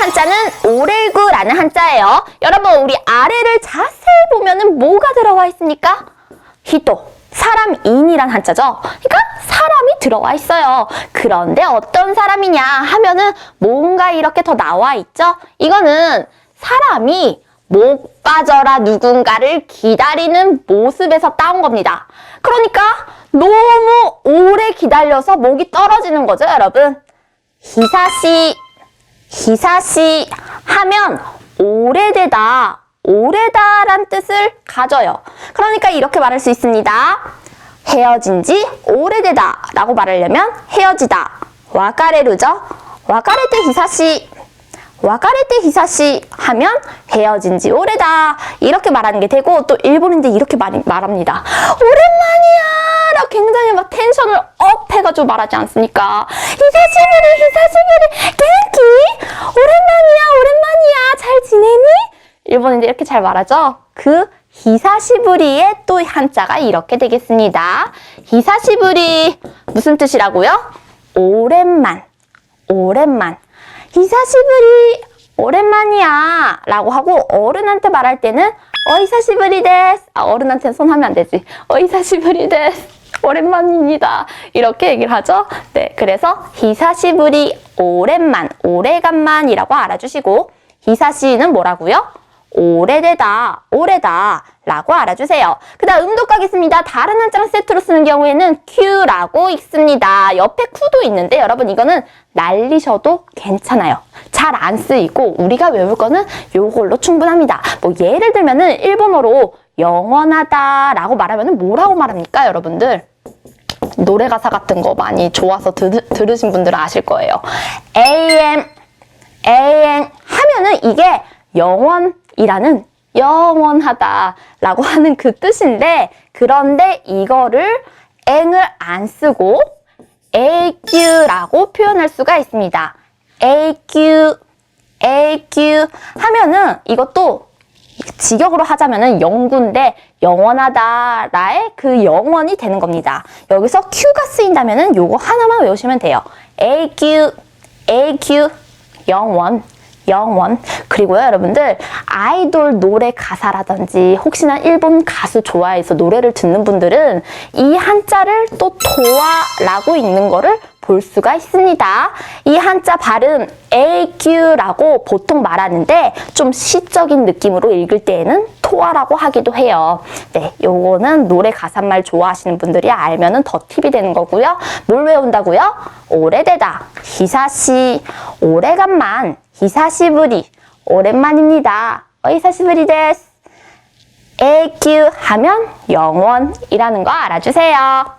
한자는 오렐구라는 한자예요. 여러분, 우리 아래를 자세히 보면은 뭐가 들어와 있습니까? 히토, 사람인이란 한자죠. 그러니까 사람이 들어와 있어요. 그런데 어떤 사람이냐 하면은 뭔가 이렇게 더 나와 있죠. 이거는 사람이 목 빠져라 누군가를 기다리는 모습에서 따온 겁니다. 그러니까 너무 오래 기다려서 목이 떨어지는 거죠, 여러분. 히사시, 히사시 하면 오래되다, 오래다 란 뜻을 가져요. 그러니까 이렇게 말할 수 있습니다. 헤어진 지 오래되다 라고 말하려면 헤어지다. 와카레루죠? 와카레테 히사시. 와카레테 히사시 하면 헤어진 지 오래다. 이렇게 말하는 게 되고 또 일본인들 이렇게 말, 말합니다. 오랜만이야! 굉장히 막 텐션을 업 해가지고 말하지 않습니까? 히사시부리, 히사시부리, 겐키! 오랜만이야, 오랜만이야, 잘 지내니? 일본인들 이렇게 잘 말하죠? 그 히사시부리의 또 한자가 이렇게 되겠습니다. 히사시부리 무슨 뜻이라고요? 오랜만, 오랜만. 히사시부리 오랜만이야 라고 하고 어른한테 말할 때는 어이사시부리 데스 아, 어른한테는 손 하면 안 되지 어이사시부리 데스 오랜만입니다 이렇게 얘기를 하죠 네 그래서 히사시부리 오랜만 오래간만이라고 알아주시고 히사시는 뭐라고요? 오래되다, 오래다 라고 알아주세요. 그 다음 음도 가겠습니다. 다른 한자랑 세트로 쓰는 경우에는 Q라고 읽습니다. 옆에 쿠도 있는데 여러분 이거는 날리셔도 괜찮아요. 잘 안 쓰이고 우리가 외울 거는 요걸로 충분합니다. 뭐 예를 들면은 일본어로 영원하다 라고 말하면 뭐라고 말합니까 여러분들? 노래 가사 같은 거 많이 좋아서 들, 들으신 분들은 아실 거예요. AM, AM 하면은 이게 영원 이라는 영원하다라고 하는 그 뜻인데 그런데 이거를 앵을 안 쓰고 AQ라고 표현할 수가 있습니다. AQ, AQ 하면은 이것도 직역으로 하자면은 영구인데 영원하다라의 그 영원이 되는 겁니다. 여기서 Q가 쓰인다면은 요거 하나만 외우시면 돼요. AQ, AQ, 영원. 영원. 그리고요, 여러분들, 아이돌 노래 가사라든지, 혹시나 일본 가수 좋아해서 노래를 듣는 분들은 이 한자를 또 도와라고 읽는 거를 볼 수가 있습니다. 이 한자 발음 AQ라고 보통 말하는데 좀 시적인 느낌으로 읽을 때에는 토아라고 하기도 해요. 네, 요거는 노래 가사말 좋아하시는 분들이 알면은 더 팁이 되는 거고요. 뭘 외운다고요? 오래되다. 히사시. 오래간만. 히사시부리. 오랜만입니다. 어이사시부리 데스. AQ 하면 영원이라는 거 알아주세요.